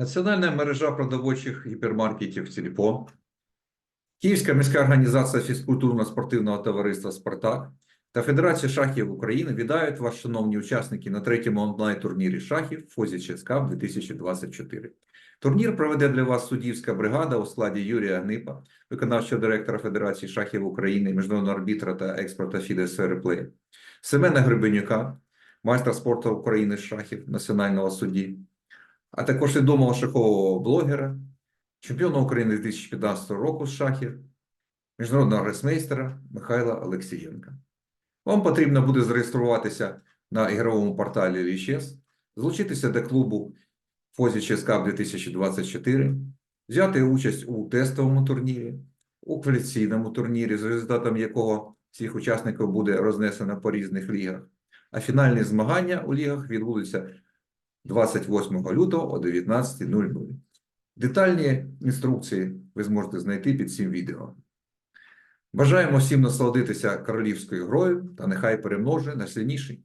Національна мережа продовольчих гіпермаркетів Цільпо, Київська міська організація фізкультурно-спортивного товариства Спартак та Федерація шахів України вітають вас, шановні учасники, на третьому онлайн-турнірі шахів Фозі Ческап 2024. Турнір проведе для вас суддівська бригада у складі Юрія Гнипа, виконавчого директора Федерації шахів України, міжнародного арбітра та експерта FIDE Сереплей, Семена Гребенюка, майстра спорту України з шахів, національного судді, а також відомого шахового блогера, чемпіона України 2015 року з шахів, міжнародного гресмейстера Михайла Олексієнка. Вам потрібно буде зареєструватися на ігровому порталі Лічес, залучитися до клубу Фозі ЧСКАП 2024, взяти участь у тестовому турнірі, у кваліфікаційному турнірі, з результатом якого всіх учасників буде рознесено по різних лігах. А фінальні змагання у лігах відбудуться 28 лютого о 19.00. Детальні інструкції ви зможете знайти під цим відео. Бажаємо всім насолодитися королівською грою та нехай перемножує найсильніший.